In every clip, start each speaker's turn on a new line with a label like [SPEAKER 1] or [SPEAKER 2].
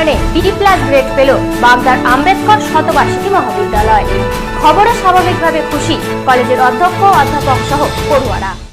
[SPEAKER 1] মূল্যায়নে BD plus grade পেল বাগদার আম্বেদকর শতবার্ষিকী মহাবিদ্যালয়। খবরে স্বাভাবিকভাবে খুশি কলেজের অধ্যক্ষ, অধ্যাপক সহ পড়ুয়ারা।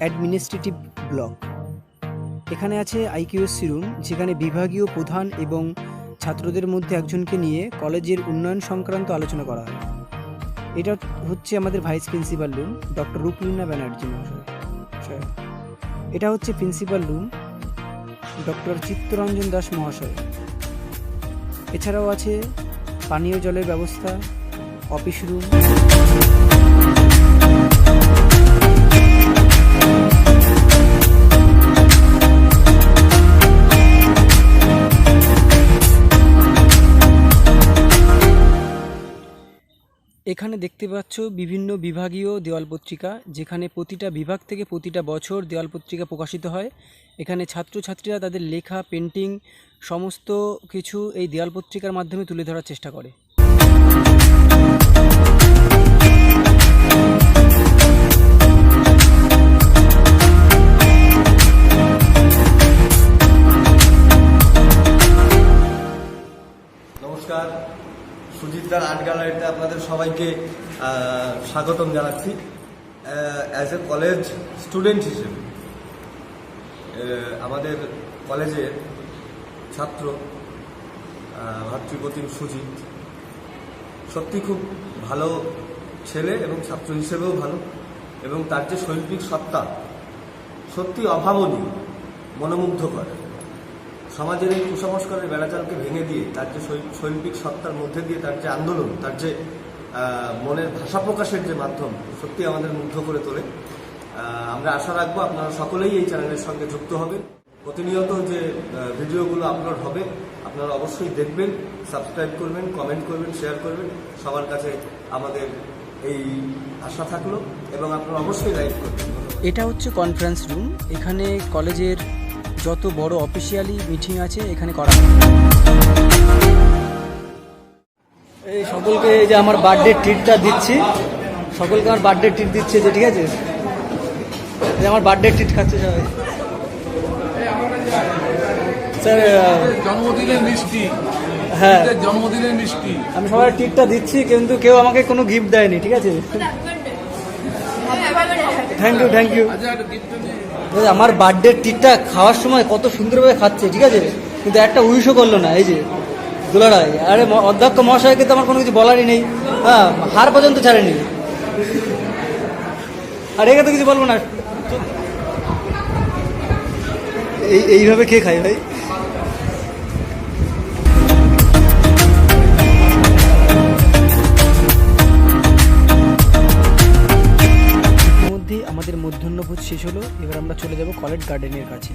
[SPEAKER 2] Administrative block. এখানে আছে আইকিউএসসি রুম, যেখানে বিভাগীয় প্রধান এবং ছাত্রদের মধ্যে একজনকে নিয়ে কলেজের উন্নয়ন সংক্রান্ত আলোচনা করা হয়। এটা হচ্ছে আমাদের vice principal room, doctor Ruplina Banerjee মহাশয়। এটা হচ্ছে principal room, doctor Chittaranjan Das মহাশয়। এছাড়াও আছে পানীয় জলের ব্যবস্থা, অফিস রুম। এখানে দেখতে পাচ্ছ বিভিন্ন বিভাগীয় দেওয়াল পত্রিকা, যেখানে প্রতিটা বিভাগ থেকে প্রতিটা বছর দেওয়াল পত্রিকা প্রকাশিত হয়। এখানে ছাত্রছাত্রীরা তাদের লেখা, পেন্টিং, সমস্ত কিছু এই দেওয়াল পত্রিকার মাধ্যমে তুলে ধরার চেষ্টা করে।
[SPEAKER 3] আপনাদের সবাইকে স্বাগতম জানাচ্ছি অ্যাজ এ কলেজ স্টুডেন্ট হিসেবে। আমাদের কলেজের ছাত্র ভাতৃপ্রতিম সুজিত। সত্যি খুব ভালো ছেলে এবং ছাত্র হিসেবেও ভালো, এবং তার যে শৈল্পিক সত্তা সত্যি অভাবনীয়, মনোমুগ্ধকর। সমাজের এই কুসংস্কারের বেড়াচালকে ভেঙে দিয়ে, তার যে শৈল্পিক সত্তার মধ্যে দিয়ে, তার যে আন্দোলন, তার যে মনের ভাষা প্রকাশের যে মাধ্যম সত্যি আমাদের মুগ্ধ করে তোলে। আমরা আশা রাখব আপনারা সকলেই এই চ্যানেলের সঙ্গে যুক্ত হবে। প্রতিনিয়ত যে ভিডিওগুলো আপলোড হবে, আপনারা অবশ্যই দেখবেন, সাবস্ক্রাইব করবেন, কমেন্ট করবেন, শেয়ার করবেন। সবার কাছে আমাদের এই আশা থাকল এবং আপনারা অবশ্যই লাইক করবেন।
[SPEAKER 2] এটা হচ্ছে কনফারেন্স রুম এখানে কলেজের যত বড় অফিসিয়ালি মিটিং আছে এখানে করা এই সকলকে এই যে আমার বার্থডে ট্রিটটা দিচ্ছি। সকলকে আমার বার্থডে ট্রিট দিচ্ছে যে ঠিক আছে? এই যে আমার বার্থডে ট্রিট খাচ্ছে সবাই। স্যার
[SPEAKER 4] জন্মদিনের মিষ্টি।
[SPEAKER 2] হ্যাঁ।
[SPEAKER 4] জন্মদিনের মিষ্টি।
[SPEAKER 2] আমি সবাই ট্রিটটা দিচ্ছি কিন্তু কেউ আমাকে কোনো গিফট দেয়নি ঠিক আছে? থ্যাংক ইউ থ্যাংক ইউ আমার বার্থডে টিকটা খাওয়ার সময় কত সুন্দরভাবে খাচ্ছে, ঠিক আছে? কিন্তু একটা উইশও করল না, এই যে, দুলারাই। আরে অধ্যক্ষ মহাশয়কে তো আমার কোনো কিছু বলারই নেই। হ্যাঁ হার পর্যন্ত ছাড়েনি। আর একে তো কিছু বলব না। এই এইভাবে কে খাই ভাই? যাব কলেজ গার্ডেনের কাছে।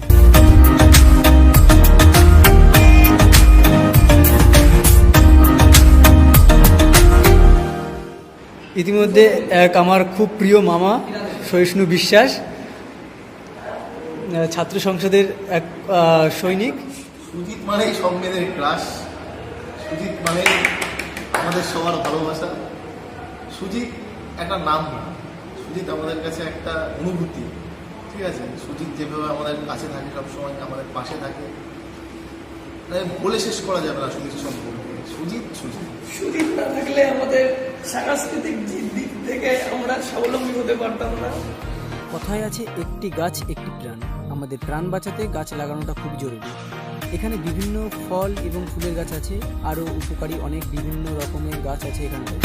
[SPEAKER 2] ইতিমধ্যে এক আমার খুব প্রিয় মামা, সহিষ্ণু বিশ্বাস ছাত্র সংসদের এক সৈনিক।
[SPEAKER 5] সুজিত মানেই সংবেদের ক্লাস সুজিত মানে আমাদের সবার ভালোবাসা। সুজিত একটা নাম সুজিত আমাদের কাছে একটা অনুভূতি। ঠিক আছে সুজিত যেভাবে আমাদের কাছে থাকে সবসময় আমাদের পাশে থাকে। বলে শেষ করা যাবে না সুজিত সম্পর্কে। সুজিত সুজিত।
[SPEAKER 6] সুদিন না থাকলে আমাদের সাংস্কৃতিক দিক থেকে আমরা স্বাবলম্বী হতে পারতাম না।
[SPEAKER 2] কথায় আছে একটি গাছ একটি প্রাণ। আমাদের প্রাণ বাঁচাতে গাছ লাগানোটা খুব জরুরি। এখানে বিভিন্ন ফল এবং ফুলের গাছ আছে আরও উপকারী অনেক বিভিন্ন রকমের গাছ আছে এখানটায়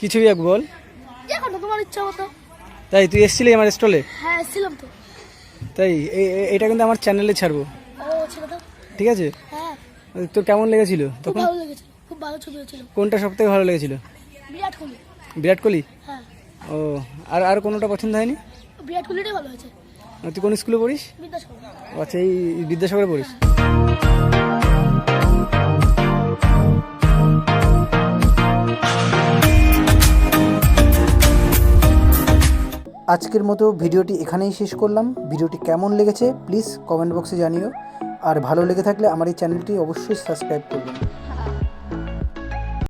[SPEAKER 2] কি ছবি আঁকবো বল।
[SPEAKER 7] তোমার ইচ্ছা মতো।
[SPEAKER 2] তাই তুই এসেছিলি আমার স্টলে?
[SPEAKER 7] হ্যাঁ ছিলাম তো।
[SPEAKER 2] তাই এটা কিন্তু আমার চ্যানেলে ছাড়বো। ঠিক আছে?
[SPEAKER 7] হ্যাঁ।
[SPEAKER 2] তোর কেমন লেগেছিল তখন?
[SPEAKER 7] ভালো লেগেছিল খুব ভালো ছবি হয়েছিল।
[SPEAKER 2] কোনটা সব থেকে ভালো লেগেছিল?
[SPEAKER 7] বিরাট কোহলি।
[SPEAKER 2] বিরাট কোহলি?
[SPEAKER 7] হ্যাঁ।
[SPEAKER 2] ও আর আর কোনোটা পছন্দ হয়নি?
[SPEAKER 7] বিরাট কোহলিটাই ভালো হয়েছে।
[SPEAKER 2] তুই কোন স্কুলে পড়িস?
[SPEAKER 7] বিদ্যাসাগর।
[SPEAKER 2] আচ্ছা এই বিদ্যাসাগরে পড়িস। আজকের মতো ভিডিওটি এখানেই শেষ করলাম। ভিডিওটি কেমন লেগেছে প্লিজ কমেন্ট বক্সে জানিও। আর ভালো লেগে থাকলে আমার এই চ্যানেলটি অবশ্যই সাবস্ক্রাইব করবেন।